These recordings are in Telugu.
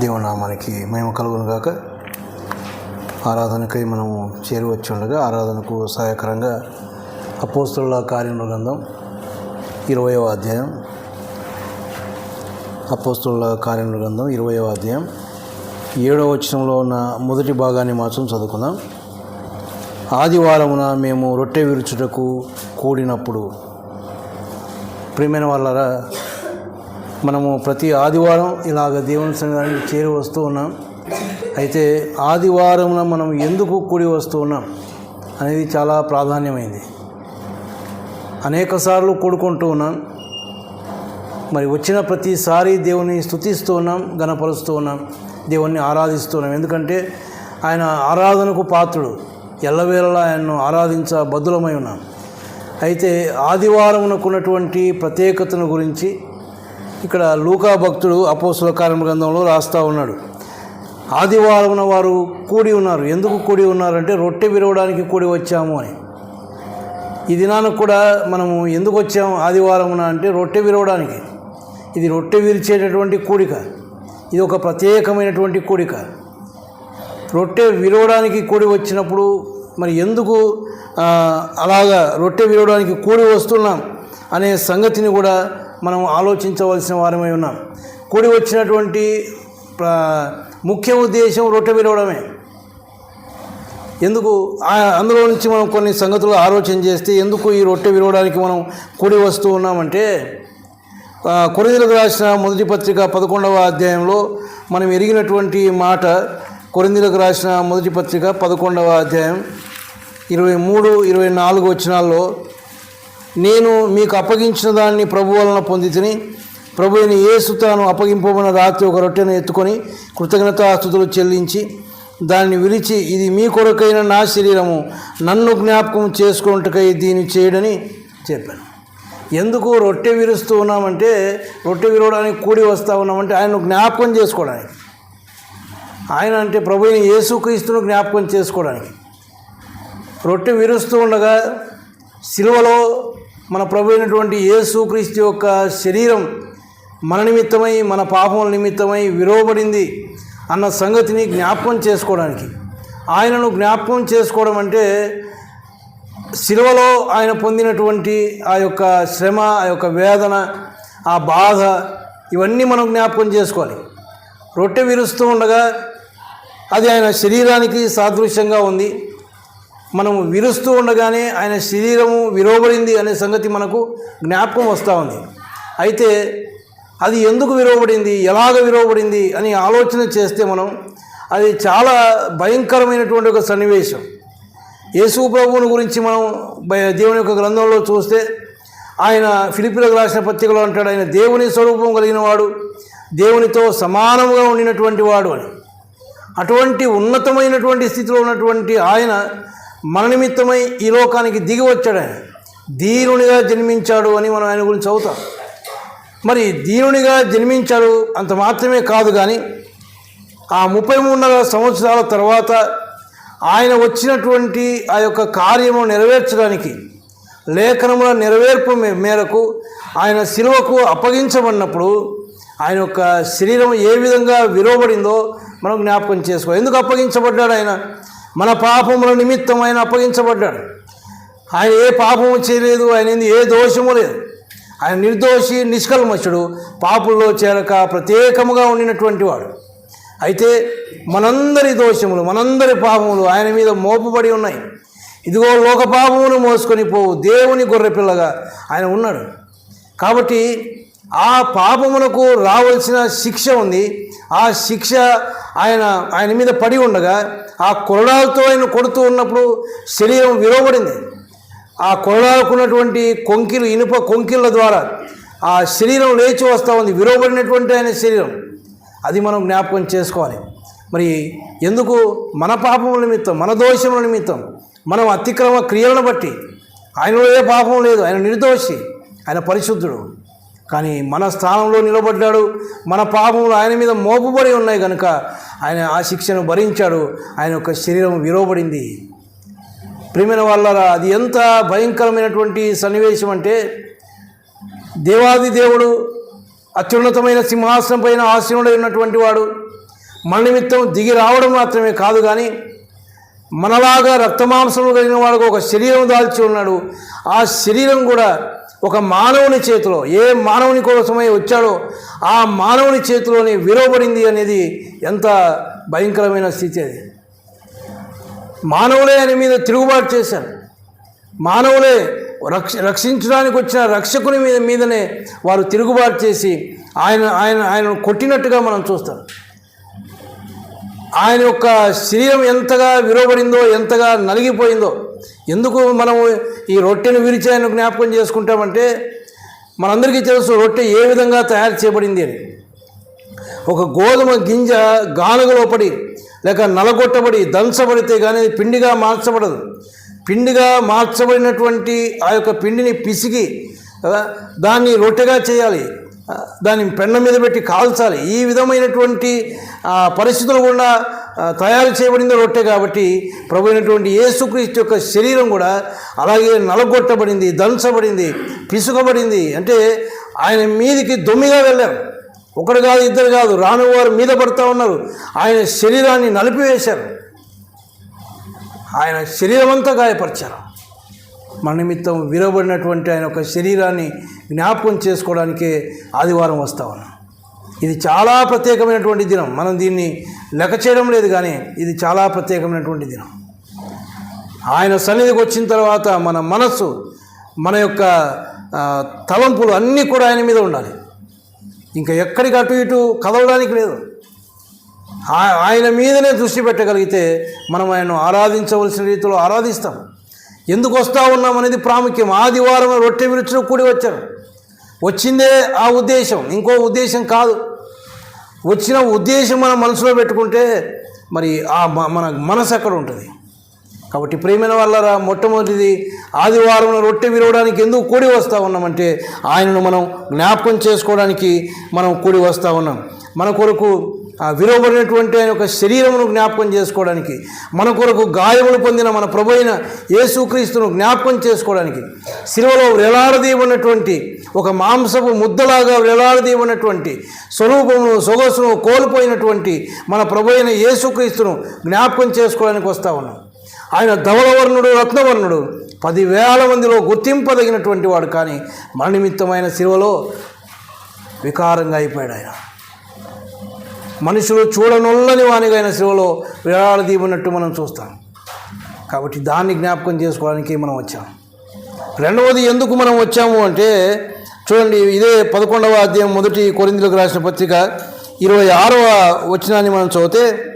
దేవునామానికి మేము కలుగునుగాక. ఆరాధనకై మనము చేరువచ్చి ఉండగా ఆరాధనకు సహాయకరంగా అపోస్తుల కార్యముల గ్రంథం ఇరవయవ అధ్యాయం. అపోస్తుల కార్యముల గ్రంథం ఇరవయవ అధ్యాయం. ఏడవ వచనంలో ఉన్న మొదటి భాగాన్ని మాత్రం చదువుకుందాం. ఆదివారమున మేము రొట్టె విరుచుటకు కూడినప్పుడు ప్రియమైన వాళ్ళరా మనము ప్రతి ఆదివారం ఇలాగ దేవుని సంఘానికి చేరి వస్తూ ఉన్నాం. అయితే ఆదివారమున మనం ఎందుకు కూడి వస్తూ ఉన్నాం అనేది చాలా ప్రాధాన్యమైంది. అనేకసార్లు కూడుకుంటూ ఉన్నాం. మరి వచ్చిన ప్రతిసారి దేవుని స్తుతిస్తూ ఉన్నాం గణపరుస్తూ ఉన్నాం దేవుణ్ణి ఆరాధిస్తూ ఉన్నాం. ఎందుకంటే ఆయన ఆరాధనకు పాత్రుడు. ఎల్లవేళలా ఆయన్ను ఆరాధించ బద్దులమై ఉన్నాం. అయితే ఆదివారమునకున్నటువంటి ప్రత్యేకతను గురించి ఇక్కడ లూకా భక్తుడు అపోసుల కార్యం గ్రంథంలో రాస్తూ ఉన్నాడు. ఆదివారమున వారు కూడి ఉన్నారు. ఎందుకు కూడి ఉన్నారంటే రొట్టె విరవడానికి కూడి వచ్చాము అని. ఈ దినానికి కూడా మనము ఎందుకు వచ్చాము ఆదివారమున అంటే రొట్టె విరవడానికి. ఇది రొట్టె విరిచేటటువంటి కూడిక. ఇది ఒక ప్రత్యేకమైనటువంటి కూడిక. రొట్టె విరవడానికి కూడి వచ్చినప్పుడు మరి ఎందుకు అలాగా రొట్టె విరవడానికి కూడి వస్తున్నాం అనే సంగతిని కూడా మనం ఆలోచించవలసిన వారమై ఉన్నాం. కూడి వచ్చినటువంటి ముఖ్య ఉద్దేశం రొట్టె విరవడమే ఎందుకు? అందులో నుంచి మనం కొన్ని సంగతులు ఆలోచన చేస్తే ఎందుకు ఈ రొట్టె విరవడానికి మనం కూడి వస్తూ ఉన్నామంటే కొరిందులకు రాసిన మొదటి పత్రిక పదకొండవ అధ్యాయంలో మనం ఎరిగినటువంటి మాట కొరిందులకు రాసిన మొదటి పత్రిక పదకొండవ అధ్యాయం ఇరవై మూడు ఇరవై నాలుగు వచ్చినాల్లో నేను మీకు అప్పగించిన దాన్ని ప్రభు వలన పొందితిని ప్రభు అయిన యేసు తాను అప్పగింపబడిన రాత్రి ఒక రొట్టెను ఎత్తుకొని కృతజ్ఞతాస్తుతులు చెల్లించి దాన్ని విరిచి ఇది మీ కొరకైన నా శరీరము నన్ను జ్ఞాపకం చేసుకున్నట్టుకై దీన్ని చేయడని చెప్పాను. ఎందుకు రొట్టె విరుస్తూ ఉన్నామంటే రొట్టె విరవడానికి కూడి వస్తూ ఉన్నామంటే ఆయన జ్ఞాపకం చేసుకోవడానికి. ఆయన అంటే ప్రభు ఏసుక్రీస్తును యేసుక్రీస్తును జ్ఞాపకం చేసుకోవడానికి. రొట్టె విరుస్తూ ఉండగా సిలువలో మన ప్రభు అయినటువంటి యేసుక్రీస్తు యొక్క శరీరం మన నిమిత్తమై మన పాపముల నిమిత్తమై విరోవబడింది అన్న సంగతిని జ్ఞాపకం చేసుకోవడానికి. ఆయనను జ్ఞాపకం చేసుకోవడం అంటే సిలువలో ఆయన పొందినటువంటి ఆ యొక్క శ్రమ ఆ యొక్క వేదన ఆ బాధ ఇవన్నీ మనం జ్ఞాపకం చేసుకోవాలి. రొట్టె విరుస్తూ ఉండగా అది ఆయన శరీరానికి సాదృశ్యంగా ఉంది. మనము విరుస్తూ ఉండగానే ఆయన శరీరము విరవబడింది అనే సంగతి మనకు జ్ఞాపకం వస్తూ ఉంది. అయితే అది ఎందుకు విరవబడింది ఎలాగ విరవబడింది అని ఆలోచన చేస్తే మనం అది చాలా భయంకరమైనటువంటి ఒక సన్నివేశం. యేసు ప్రభువుని గురించి మనం దేవుని యొక్క గ్రంథంలో చూస్తే ఆయన ఫిలిపిలకు రాసిన పత్రికలో అంటాడు ఆయన దేవుని స్వరూపం కలిగిన వాడు దేవునితో సమానముగా ఉండినటువంటి వాడు అని. అటువంటి ఉన్నతమైనటువంటి స్థితిలో ఉన్నటువంటి ఆయన మన నిమిత్తమై ఈ లోకానికి దిగి వచ్చాడు ఆయన. దీనునిగా జన్మించాడు అని మనం ఆయన గురించి చదువుతాం. మరి దీనునిగా జన్మించాడు అంత మాత్రమే కాదు కానీ ఆ ముప్పై మూడున్నర సంవత్సరాల తర్వాత ఆయన వచ్చినటువంటి ఆ యొక్క కార్యము నెరవేర్చడానికి లేఖనముల నెరవేర్పు మేరకు ఆయన శిలువకు అప్పగించబడినప్పుడు ఆయన యొక్క శరీరం ఏ విధంగా విలువబడిందో మనం జ్ఞాపకం చేసుకో ఎందుకు అప్పగించబడ్డాడు ఆయన? మన పాపముల నిమిత్తం ఆయన అప్పగించబడ్డాడు. ఆయన ఏ పాపము చేయలేదు ఆయన ఏంది ఏ దోషము లేదు. ఆయన నిర్దోషి నిష్కల్మషుడు పాపుల్లో చేరక ప్రత్యేకముగా ఉండినటువంటి వాడు అయితే మనందరి దోషములు మనందరి పాపములు ఆయన మీద మోపబడి ఉన్నాయి. ఇదిగో లోక పాపమును మోసుకొని పోవు దేవుని గొర్రెపిల్లగా ఆయన ఉన్నాడు. కాబట్టి ఆ పాపమునకు రావలసిన శిక్ష ఉంది. ఆ శిక్ష ఆయన ఆయన మీద పడి ఉండగా ఆ కొరడాలతో ఆయన కొడుతూ ఉన్నప్పుడు శరీరం విరవబడింది ఆ కొరడాకున్నటువంటి కొంకిలు ఇనుప కొంకిళ్ళ ద్వారా ఆ శరీరం లేచి వస్తూ ఉంది. విరవబడినటువంటి ఆయన శరీరం. అది మనం జ్ఞాపకం చేసుకోవాలి. మరి ఎందుకు? మన పాపముల నిమిత్తం మన దోషముల నిమిత్తం మనం అతిక్రమ క్రియలను బట్టి. ఆయనలో ఏ పాపం లేదు. ఆయన నిర్దోషి. ఆయన పరిశుద్ధుడు. కానీ మన స్థానంలో నిలబడ్డాడు. మన పాపములు ఆయన మీద మోపుబడి ఉన్నాయి కనుక ఆయన ఆ శిక్షను భరించాడు. ఆయన యొక్క శరీరం విరవబడింది ప్రియమైన వాళ్ళరా అది ఎంత భయంకరమైనటువంటి సన్నివేశం అంటే దేవాది దేవుడు అత్యున్నతమైన సింహాసనం పైన ఆసీనుడై ఉన్నటువంటి వాడు. మన నిమిత్తం దిగి రావడం మాత్రమే కాదు కానీ మనలాగా రక్తమాంసములు కలిగిన వాడికి ఒక శరీరం దాల్చి ఉన్నాడు. ఆ శరీరం కూడా ఒక మానవుని చేతిలో ఏ మానవుని కోసమై వచ్చాడో ఆ మానవుని చేతిలోనే విలువబడింది అనేది ఎంత భయంకరమైన స్థితి అది. మానవులే అని మీద తిరుగుబాటు చేశారు. మానవులే రక్ష రక్షించడానికి వచ్చిన రక్షకుని మీద మీదనే వారు తిరుగుబాటు చేసి ఆయన ఆయన ఆయనను కొట్టినట్టుగా మనం చూస్తాం. ఆయన యొక్క శరీరం ఎంతగా విలువబడిందో ఎంతగా నలిగిపోయిందో ఎందుకు మనము ఈ రొట్టెను విరిచి ఆయన జ్ఞాపకం చేసుకుంటామంటే మనందరికీ తెలుసు రొట్టె ఏ విధంగా తయారు చేయబడింది అని. ఒక గోధుమ గింజ గానుగలో పడి లేక నలగొట్టబడి దంచబడితే కానీ పిండిగా మార్చబడదు. పిండిగా మార్చబడినటువంటి ఆ యొక్క పిండిని పిసికి దాన్ని రొట్టెగా చేయాలి. దాని దాన్ని పెన్న మీద పెట్టి కాల్చాలి. ఈ విధమైనటువంటి పరిస్థితులు గుండా తయారు చేయబడింది రొట్టె కాబట్టి ప్రభు అయినటువంటి యేసుక్రీస్తు యొక్క శరీరం కూడా అలాగే నలగొట్టబడింది దంచబడింది పిసుకబడింది. అంటే ఆయన మీదికి దొమ్మిగా వెళ్ళారు ఒకడు కాదు ఇద్దరు కాదు రాని వారు మీద పడుతూ ఉన్నారు. ఆయన శరీరాన్ని నలిపివేశారు. ఆయన శరీరం అంతా గాయపరిచారు. మన నిమిత్తం విరవబడినటువంటి ఆయన యొక్క శరీరాన్ని జ్ఞాపకం చేసుకోవడానికే ఆదివారం వస్తా ఉన్నాం. ఇది చాలా ప్రత్యేకమైనటువంటి దినం. మనం దీన్ని లెక్క చేయడం లేదు కానీ ఇది చాలా ప్రత్యేకమైనటువంటి దినం. ఆయన సన్నిధికి వచ్చిన తర్వాత మన మనస్సు మన యొక్క తలంపులు అన్నీ కూడా ఆయన మీద ఉండాలి. ఇంకా ఎక్కడికి అటు ఇటు కదలడానికి లేదు. ఆయన మీదనే దృష్టి పెట్టగలిగితే మనం ఆయన ఆరాధించవలసిన రీతిలో ఆరాధిస్తాం. ఎందుకు వస్తూ ఉన్నాం అనేది ప్రాముఖ్యం. ఆదివారం రొట్టె విరుచులు కూడి వచ్చారు. వచ్చిందే ఆ ఉద్దేశం. ఇంకో ఉద్దేశం కాదు. వచ్చిన ఉద్దేశం మన మనసులో పెట్టుకుంటే మరి ఆ మన మనసు ఎక్కడ ఉంటుంది? కాబట్టి ప్రేమైన వాళ్ళరా మొట్టమొదటిది ఆదివారం రొట్టె విరవడానికి ఎందుకు కూడి వస్తూ ఉన్నామంటే ఆయనను మనం జ్ఞాపకం చేసుకోవడానికి మనం కూడి వస్తూ ఉన్నాం. మన కొరకు ఆ విలువబడినటువంటి ఆయన యొక్క శరీరమును జ్ఞాపకం చేసుకోవడానికి మన కొరకు గాయములు పొందిన మన ప్రభు అయిన యేసుక్రీస్తును జ్ఞాపకం చేసుకోవడానికి శిలువలో వేలాడదీయబడినటువంటి ఒక మాంసపు ముద్దలాగా వేలాడదీయబడినటువంటి స్వరూపమును సొగసును కోల్పోయినటువంటి మన ప్రభు అయిన యేసుక్రీస్తును జ్ఞాపకం చేసుకోవడానికి వస్తూ ఉన్నాం. ఆయన ధవలవర్ణుడు రత్నవర్ణుడు పదివేల మందిలో గుర్తింపదగినటువంటి వాడు కానీ మన నిమిత్తమైన శిలువలో వికారంగా అయిపోయాడు ఆయన. మనుషులు చూడనొల్లని వానిగైన శివలో శిలువలో వేలాడదీయబడినట్టు మనం చూస్తాం. కాబట్టి దాన్ని జ్ఞాపకం చేసుకోవడానికి మనం వచ్చాం. రెండవది ఎందుకు మనం వచ్చాము అంటే చూడండి ఇదే పదకొండవ అధ్యాయం మొదటి కొరిందులకు రాసిన పత్రిక ఇరవై ఆరవ వచనాన్ని మనం చదివితే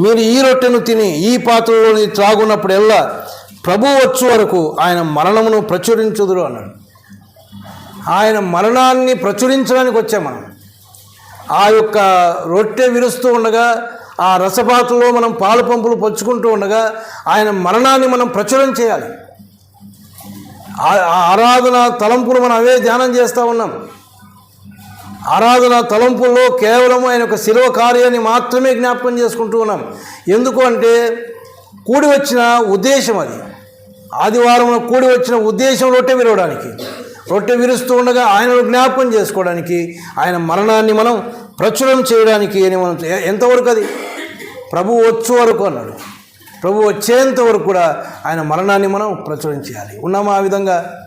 మీరు ఈ రొట్టెను తిని ఈ పాత్రలోని త్రాగున్నప్పుడెల్లా ప్రభు వచ్చు వరకు ఆయన మరణమును ప్రచురించుదురు అన్నాడు. ఆయన మరణాన్ని ప్రచురించడానికి వచ్చాం మనం. ఆ యొక్క రొట్టె విరుస్తూ ఉండగా ఆ రసపాత్రలో మనం పాలు పంపులు పంచుకుంటూ ఉండగా ఆయన మరణాన్ని మనం ప్రచురం చేయాలి. ఆ- ఆ ఆరాధన తలంపులు మనం అవే ధ్యానం చేస్తూ ఉన్నాం. ఆరాధన తలంపుల్లో కేవలం ఆయన యొక్క శిలువ కార్యాన్ని మాత్రమే జ్ఞాపకం చేసుకుంటూ ఉన్నాం. ఎందుకు అంటే కూడి వచ్చిన ఉద్దేశం అది. ఆదివారం కూడి వచ్చిన ఉద్దేశం రొట్టె విరవడానికి. రొట్టె విరుస్తూ ఉండగా ఆయనను జ్ఞాపకం చేసుకోవడానికి ఆయన మరణాన్ని మనం ప్రచురం చేయడానికి అని మనం ఎంతవరకు అది? ప్రభు వచ్చు వరకు అన్నాడు. ప్రభు వచ్చేంత వరకు కూడా ఆయన మరణాన్ని మనం ప్రచురం చేయాలి. ఉన్నామా ఆ విధంగా?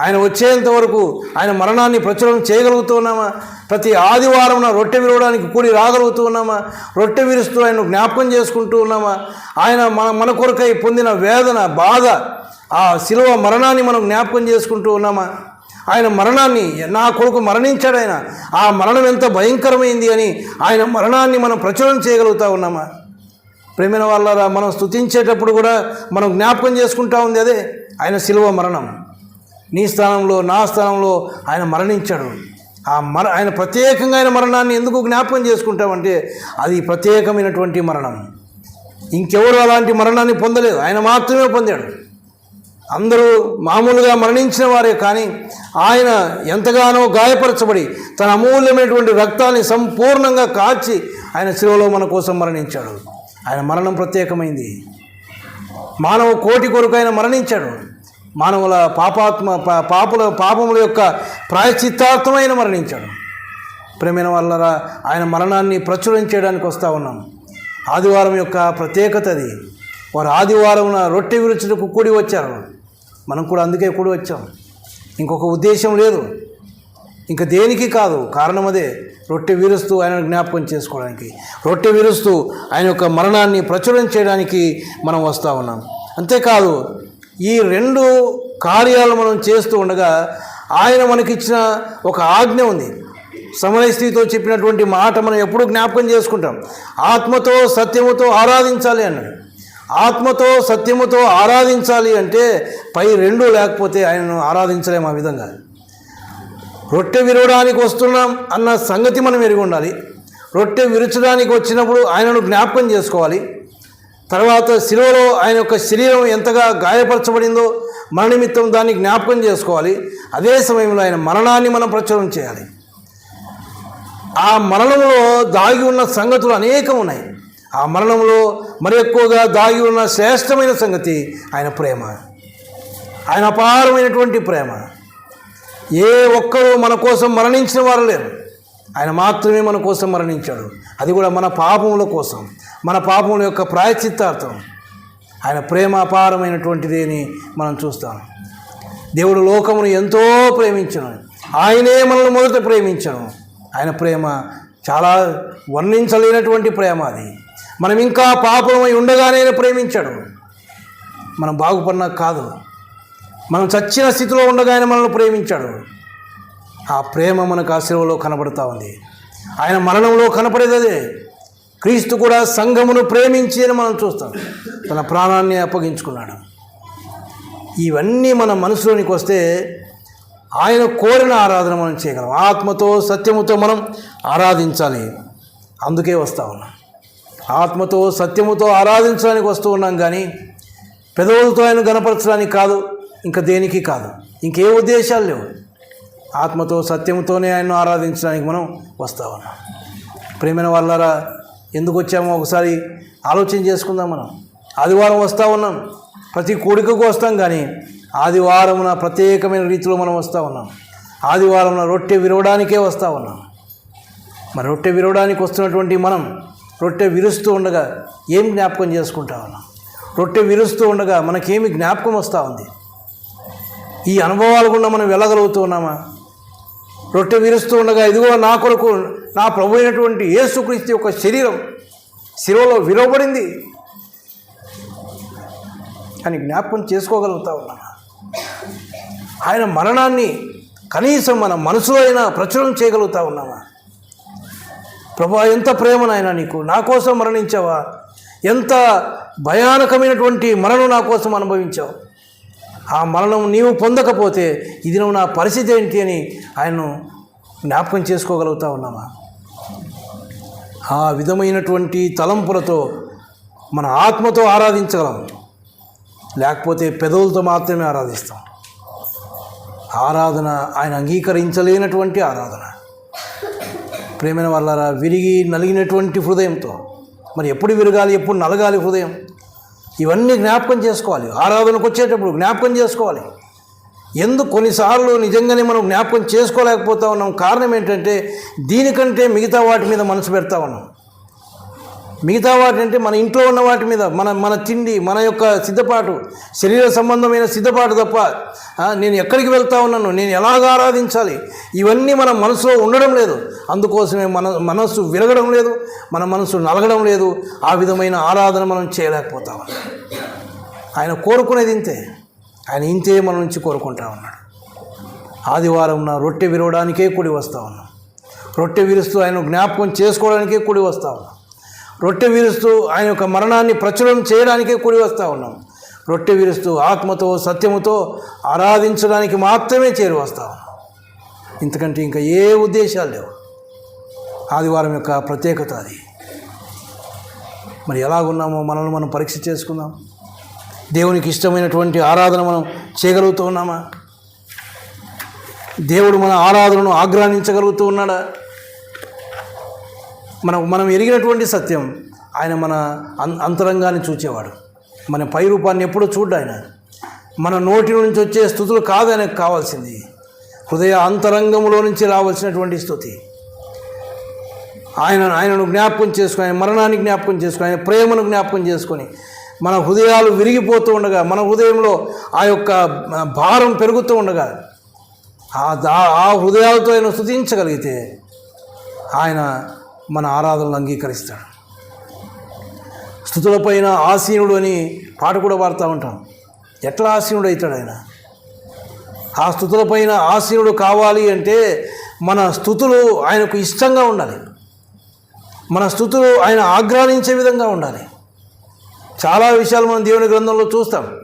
ఆయన వచ్చేంత వరకు ఆయన మరణాన్ని ప్రచురం చేయగలుగుతూ ఉన్నామా ప్రతి ఆదివారం రొట్టె విరవడానికి కూడి రాగలుగుతూ ఉన్నామా రొట్టె విరుస్తూ ఆయన జ్ఞాపకం చేసుకుంటూ ఉన్నామా? ఆయన మన మన కొరకై పొందిన వేదన బాధ ఆ శిలువ మరణాన్ని మనం జ్ఞాపకం చేసుకుంటూ ఉన్నామా? ఆయన మరణాన్ని నా కొడుకు మరణించాడు ఆయన. ఆ మరణం ఎంత భయంకరమైంది అని ఆయన మరణాన్ని మనం ప్రచురం చేయగలుగుతా ఉన్నామా? ప్రేమైన వాళ్ళ మనం స్తుతించేటప్పుడు కూడా మనం జ్ఞాపకం చేసుకుంటా ఉంది అదే. ఆయన శిలువ మరణం. నీ స్థానంలో నా స్థానంలో ఆయన మరణించాడు. ఆ మర ఆయన ప్రత్యేకంగా ఆయన మరణాన్ని ఎందుకు జ్ఞాపకం చేసుకుంటామంటే అది ప్రత్యేకమైనటువంటి మరణం. ఇంకెవరు అలాంటి మరణాన్ని పొందలేదు. ఆయన మాత్రమే పొందాడు. అందరూ మామూలుగా మరణించిన వారే కానీ ఆయన ఎంతగానో గాయపరచబడి తన అమూల్యమైనటువంటి రక్తాన్ని సంపూర్ణంగా కాచి ఆయన శిలువలో మన కోసం మరణించాడు. ఆయన మరణం ప్రత్యేకమైంది. మానవ కోటి కొరకు ఆయన మరణించాడు. మానవుల పాపాత్మ పా- పాపుల పాపముల యొక్క ప్రాయశ్చిత్తార్థమైన మరణించాడు. ప్రేమైన వల్లరా ఆయన మరణాన్ని ప్రచురం చేయడానికి వస్తూ ఉన్నాం ఆదివారం యొక్క ప్రత్యేకత అది. వారు ఆదివారం రొట్టె విరుచులకు కూడి వచ్చారు. మనం కూడా అందుకే కూడి వచ్చాం. ఇంకొక ఉద్దేశం లేదు. ఇంకా దేనికి కాదు కారణం అదే. రొట్టె విరుస్తూ ఆయన జ్ఞాపకం చేసుకోవడానికి. రొట్టె విరుస్తూ ఆయన యొక్క మరణాన్ని ప్రచురం చేయడానికి మనం వస్తూ ఉన్నాం. అంతేకాదు ఈ రెండు కార్యాలు మనం చేస్తూ ఉండగా ఆయన మనకిచ్చిన ఒక ఆజ్ఞ ఉంది. సమయ స్థితితో చెప్పినటువంటి మాట మనం ఎప్పుడూ జ్ఞాపకం చేసుకుంటాం. ఆత్మతో సత్యముతో ఆరాధించాలి అన్నాడు. ఆత్మతో సత్యముతో ఆరాధించాలి అంటే పై రెండు లేకపోతే ఆయనను ఆరాధించలేము ఆ విధంగా. రొట్టె విరవడానికి వస్తున్నాం అన్న సంగతి మనం ఎరిగి ఉండాలి. రొట్టె విరచడానికి వచ్చినప్పుడు ఆయనను జ్ఞాపకం చేసుకోవాలి. తర్వాత శిలువలో ఆయన యొక్క శరీరం ఎంతగా గాయపరచబడిందో మన నిమిత్తం దాన్ని జ్ఞాపకం చేసుకోవాలి. అదే సమయంలో ఆయన మరణాన్ని మనం ప్రచురం చేయాలి. ఆ మరణంలో దాగి ఉన్న సంగతులు అనేకం ఉన్నాయి. ఆ మరణంలో మరి ఎక్కువగా దాగి ఉన్న శ్రేష్టమైన సంగతి ఆయన ప్రేమ. ఆయన అపారమైనటువంటి ప్రేమ. ఏ ఒక్కరూ మన కోసం మరణించిన వారు లేరు. ఆయన మాత్రమే మన కోసం మరణించాడు. అది కూడా మన పాపముల కోసం. మన పాపముల యొక్క ప్రాయచిత్తార్థం ఆయన ప్రేమాపారమైనటువంటిది అని మనం చూస్తాం. దేవుడు లోకమును ఎంతో ప్రేమించను ఆయనే మనల్ని మొదట ప్రేమించను ఆయన ప్రేమ చాలా వర్ణించలేనటువంటి ప్రేమ అది. మనం ఇంకా పాపమై ఉండగానే ఆయన ప్రేమించాడు. మనం బాగుపడినా కాదు. మనం చచ్చిన స్థితిలో ఉండగా ఆయన మనల్ని ప్రేమించాడు. ఆ ప్రేమ మనకు ఆ శిలువలో కనబడుతూ ఉంది. ఆయన మరణంలో కనపడేది అదే. క్రీస్తు కూడా సంఘమును ప్రేమించి అని మనం చూస్తాం. తన ప్రాణాన్ని అప్పగించుకున్నాడు. ఇవన్నీ మన మనసులోనికి వస్తే ఆయన కోరిన ఆరాధన మనం చేయగలం. ఆత్మతో సత్యముతో మనం ఆరాధించాలి. అందుకే వస్తూ ఉన్నాం. ఆత్మతో సత్యముతో ఆరాధించడానికి వస్తూ ఉన్నాం కానీ పెదవులతో ఆయన గనపరచడానికి కాదు ఇంకా దేనికి కాదు ఇంకే ఉద్దేశాలు లేవు. ఆత్మతో సత్యంతోనే ఆయన్ను ఆరాధించడానికి మనం వస్తా ఉన్నాం ప్రేమైన వాళ్ళారా ఎందుకు వచ్చామో ఒకసారి ఆలోచన చేసుకుందాం మనం. ఆదివారం వస్తూ ఉన్నాం. ప్రతి కోడికకు వస్తాం కానీ ఆదివారమున ప్రత్యేకమైన రీతిలో మనం వస్తూ ఉన్నాం. ఆదివారమున రొట్టె విరవడానికే వస్తూ ఉన్నాం. మరి రొట్టె విరవడానికి వస్తున్నటువంటి మనం రొట్టె విరుస్తూ ఉండగా ఏం జ్ఞాపకం చేసుకుంటా ఉన్నాం రొట్టె విరుస్తూ ఉండగా మనకేమి జ్ఞాపకం వస్తూ ఉంది? ఈ అనుభవాల గుండా మనం వెళ్ళగలుగుతూ ఉన్నామా? రొట్టె విరుస్తూ ఉండగా ఇదిగో నా కొరకు నా ప్రభు అయినటువంటి యేసుక్రీస్తు యొక్క శరీరం శిలువలో విలువబడింది అని జ్ఞాపకం చేసుకోగలుగుతా ఉన్నా ఆయన మరణాన్ని కనీసం మన మనసులో అయినా ప్రచురం చేయగలుగుతా ఉన్నామా? ప్రభా ఎంత ప్రేమ నాయన నీకు నా కోసం మరణించావా? ఎంత భయానకమైనటువంటి మరణం నా కోసం అనుభవించావు? ఆ మరణం నీవు పొందకపోతే ఇది నువ్వు నా పరిస్థితి ఏంటి అని ఆయన్ను జ్ఞాపకం చేసుకోగలుగుతా ఉన్నామా? ఆ విధమైనటువంటి తలంపులతో మన ఆత్మతో ఆరాధించగలం. లేకపోతే పెదవులతో మాత్రమే ఆరాధిస్తాం. ఆరాధన ఆయన అంగీకరించలేనటువంటి ఆరాధన. ప్రేమైన వాళ్ళరా విరిగి నలిగినటువంటి హృదయంతో. మరి ఎప్పుడు విరగాలి ఎప్పుడు నలగాలి హృదయం? ఇవన్నీ జ్ఞాపకం చేసుకోవాలి. ఆరాధనకు వచ్చేటప్పుడు జ్ఞాపకం చేసుకోవాలి. ఎందుకు కొన్నిసార్లు నిజంగానే మనం జ్ఞాపకం చేసుకోలేకపోతా ఉన్నాం? కారణం ఏంటంటే దీనికంటే మిగతా వాటి మీద మనసు పెడతా ఉన్నాం. మిగతా వాటి అంటే మన ఇంట్లో ఉన్న వాటి మీద మన మన తిండి మన యొక్క సిద్ధపాటు శరీర సంబంధమైన సిద్ధపాటు తప్ప నేను ఎక్కడికి వెళ్తా ఉన్నాను నేను ఎలాగ ఆరాధించాలి ఇవన్నీ మన మనసులో ఉండడం లేదు. అందుకోసమే మన మనస్సు విరగడం లేదు మన మనసు నలగడం లేదు. ఆ విధమైన ఆరాధన మనం చేయలేకపోతా. ఉన్నాం ఆయన కోరుకునేది ఇంతే. ఆయన ఇంతే మన నుంచి కోరుకుంటా ఉన్నాడు. ఆదివారం నా రొట్టె విరవడానికే కూడి వస్తూ ఉన్నాం. రొట్టె విరుస్తూ ఆయన జ్ఞాపకం చేసుకోవడానికే కూడి వస్తూ ఉన్నాం. రొట్టె విరుస్తూ ఆయన యొక్క మరణాన్ని ప్రచురం చేయడానికే కూడి వస్తూ ఉన్నాం. రొట్టె విరుస్తూ ఆత్మతో సత్యముతో ఆరాధించడానికి మాత్రమే చేరి వస్తూ ఉన్నాం. ఇంతకంటే ఇంకా ఏ ఉద్దేశాలు లేవు. ఆదివారం యొక్క ప్రత్యేకత అది. మరి ఎలాగున్నామో మనల్ని మనం పరీక్ష చేసుకుందాం. దేవునికి ఇష్టమైనటువంటి ఆరాధన మనం చేయగలుగుతూ ఉన్నామా? దేవుడు మన ఆరాధనను ఆగ్రహించగలుగుతూ ఉన్నాడా? మనం మనం ఎరిగినటువంటి సత్యం ఆయన మన అం అంతరంగాన్ని చూచేవాడు. మన పై రూపాన్ని ఎప్పుడూ చూడ్డు ఆయన. మన నోటి నుంచి వచ్చే స్థుతులు కాదు ఆయనకు కావాల్సింది. హృదయ అంతరంగంలో నుంచి రావాల్సినటువంటి స్థుతి. ఆయన ఆయనను జ్ఞాపకం చేసుకొని ఆయన మరణాన్ని జ్ఞాపకం చేసుకొని ఆయన ప్రేమను జ్ఞాపకం చేసుకొని మన హృదయాలు విరిగిపోతూ ఉండగా మన హృదయంలో ఆ యొక్క భారం పెరుగుతూ ఉండగా ఆ దా- ఆ హృదయాలతో ఆయన స్థుతించగలిగితే ఆయన మన ఆరాధనలు అంగీకరిస్తాడు. స్థుతులపైన ఆసీనుడు అని పాట కూడా పాడుతూ ఉంటాం. ఎట్లా ఆసీనుడు అవుతాడు ఆయన? ఆ స్థుతులపైన ఆసీనుడు కావాలి అంటే మన స్థుతులు ఆయనకు ఇష్టంగా ఉండాలి. మన స్థుతులు ఆయన ఆగ్రహించే విధంగా ఉండాలి. చాలా విషయాలు మనం దేవుని గ్రంథంలో చూస్తాం.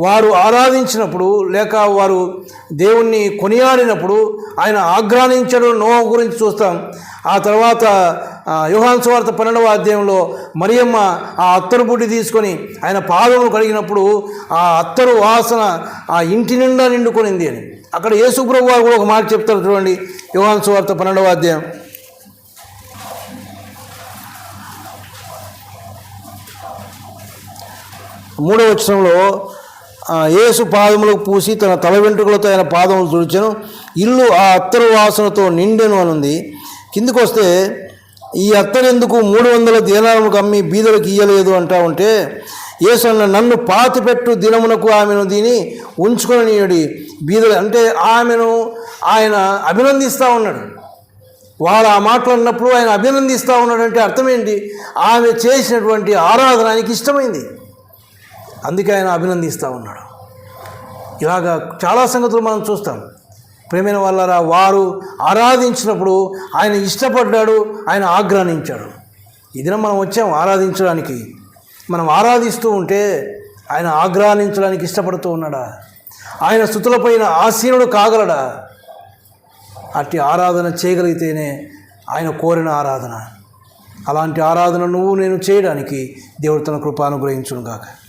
వారు ఆరాధించినప్పుడు లేక వారు దేవుణ్ణి కొనియాడినప్పుడు ఆయన ఆగ్రహించడం నోహ గురించి చూస్తాం. ఆ తర్వాత ఆ, పన్నెండవ అధ్యాయంలో మరియమ్మ ఆ అత్తరు బుడ్డి తీసుకొని ఆయన పాదములు కడిగినప్పుడు ఆ అత్తరు వాసన ఆ ఇంటి నిండా నిండుకొనింది అని. అక్కడ యేసుప్రభు వారు కూడా ఒక మాట చెప్తారు చూడండి యోహాను పన్నెండవ అధ్యాయం. మూడవ వచనంలో యేసు పాదములకు పూసి తన తల వెంట్రుకలతో ఆయన పాదములు తుడిచను. ఇల్లు ఆ అత్తరు వాసనతో నిండెను అనుంది. కిందికి వస్తే ఈ అత్తరు ఎందుకు మూడు వందల దీనాలకు అమ్మి బీదలకు ఇయ్యలేదు అంటా ఉంటే యేసు అన్న నన్ను పాతిపెట్టు దినమునకు ఆమెను దీని ఉంచుకొని బీదలు అంటే ఆమెను ఆయన అభినందిస్తూ ఉన్నాడు. వారు ఆ మాటలు అన్నప్పుడు ఆయన అభినందిస్తూ ఉన్నాడంటే అర్థం ఏంటి ఆమె చేసినటువంటి ఆరాధన ఆయనకి ఇష్టమైంది. అందుకే ఆయన అభినందిస్తూ ఉన్నాడు. ఇలాగా చాలా సంగతులు మనం చూస్తాం. ప్రేమైన వాళ్ళరా వారు ఆరాధించినప్పుడు ఆయన ఇష్టపడ్డాడు ఆయన ఆగ్రహించాడు. ఇదిన మనం వచ్చాం ఆరాధించడానికి. మనం ఆరాధిస్తూ ఉంటే ఆయన ఆగ్రహించడానికి ఇష్టపడుతూ ఉన్నాడా? ఆయన స్థుతులపైన ఆసీనుడు కాగలడా? అట్టి ఆరాధన చేయగలిగితేనే ఆయన కోరిన ఆరాధన. అలాంటి ఆరాధన నువ్వు నేను చేయడానికి దేవుడు తన కృప అనుగ్రహించును గాక